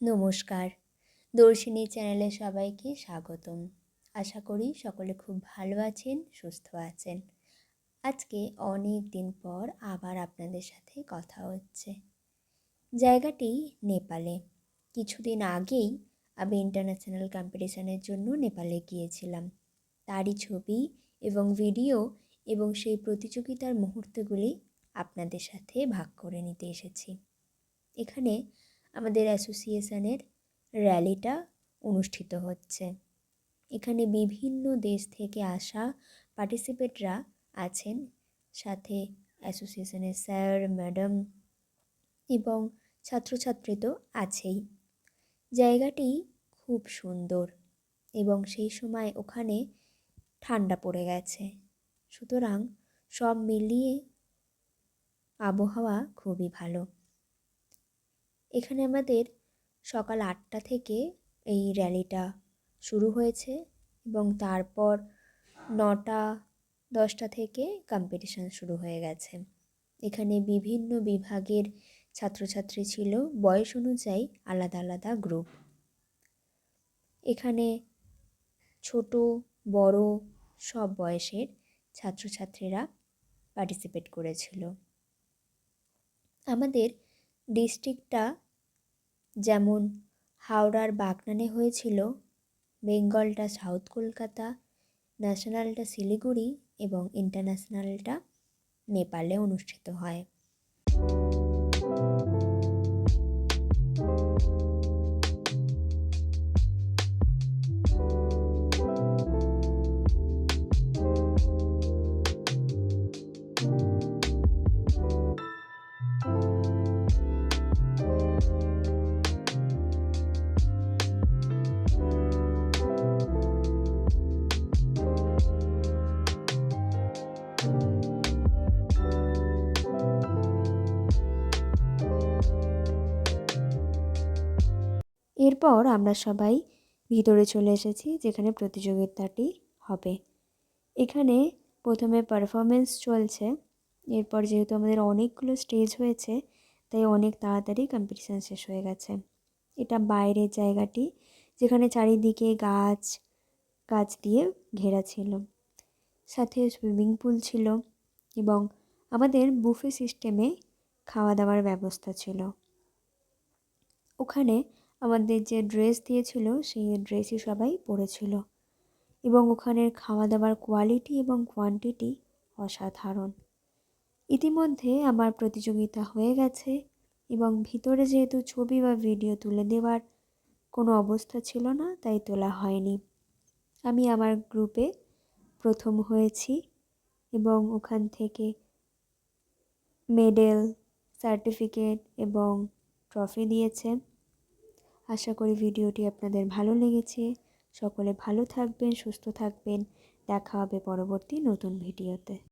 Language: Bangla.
নমস্কার। দর্শিনী চ্যানেলে সবাইকে স্বাগতম। আশা করি সকলে খুব ভালো আছেন, সুস্থ আছেন। আজকে অনেক দিন পর আবার আপনাদের সাথে কথা হচ্ছে। জায়গাটি নেপালে। কিছুদিন আগেই আমি ইন্টারন্যাশনাল কম্পিটিশানের জন্য নেপালে গিয়েছিলাম। তারই ছবি এবং ভিডিও এবং সেই প্রতিযোগিতার মুহূর্তগুলি আপনাদের সাথে ভাগ করে নিতে এসেছি। এখানে আমাদের অ্যাসোসিয়েশনের র্যালিটা অনুষ্ঠিত হচ্ছে। এখানে বিভিন্ন দেশ থেকে আসা পার্টিসিপেটরা আছেন, সাথে অ্যাসোসিয়েশনের স্যার, ম্যাডাম এবং ছাত্রছাত্রী তো আছেই। জায়গাটি খুব সুন্দর এবং সেই সময় ওখানে ঠান্ডা পড়ে গেছে। সুতরাং সব মিলিয়ে আবহাওয়া খুবই ভালো। এখানে আমাদের সকাল আটটা থেকে এই র্যালিটা শুরু হয়েছে এবং তারপর নটা, দশটা থেকে কম্পিটিশান শুরু হয়ে গেছে। এখানে বিভিন্ন বিভাগের ছাত্রছাত্রী ছিল, বয়স অনুযায়ী আলাদা আলাদা গ্রুপ এখানে ছোট, বড় সব বয়সের ছাত্রছাত্রীরা পার্টিসিপেট করেছিল। আমাদের ডিস্ট্রিক্টটা যেমন হাওড়ার বাগনানে হয়েছিল, বেঙ্গলটা সাউথ কলকাতা, ন্যাশনালটা শিলিগুড়ি এবং ইন্টারন্যাশনালটা নেপালে অনুষ্ঠিত হয়। এরপর আমরা সবাই ভিতরে চলে এসেছি, যেখানে প্রতিযোগিতাটি হবে। এখানে প্রথমে পারফরমেন্স চলছে। এরপর যেহেতু আমাদের অনেকগুলো স্টেজ হয়েছে, তাই অনেক তাড়াতাড়ি কম্পিটিশান শেষ হয়ে গেছে। এটা বাইরের জায়গাটি, যেখানে চারিদিকে গাছ গাছ দিয়ে ঘেরা ছিল। সাথে সুইমিং পুল ছিল এবং আমাদের বুফে সিস্টেমে খাওয়া দাওয়ার ব্যবস্থা ছিল। ওখানে আমাদের যে ড্রেস দিয়েছিল, সেই ড্রেসই সবাই পরেছিল। এবং ওখানের খাওয়া দাওয়ার কোয়ালিটি এবং কোয়ান্টিটি অসাধারণ। ইতিমধ্যে আমার প্রতিযোগিতা হয়ে গেছে এবং ভিতরে যেহেতু ছবি বা ভিডিও তুলে দেওয়ার কোনো অবস্থা ছিল না, তাই তোলা হয়নি। আমি আমার গ্রুপে প্রথম হয়েছি এবং ওখান থেকে মেডেল সার্টিফিকেট এবং ট্রফি দিয়েছে। আশা করি ভিডিওটি আপনাদের ভালো লেগেছে। সকলে ভালো থাকবেন, সুস্থ থাকবেন। দেখা হবে পরবর্তী নতুন ভিডিওতে।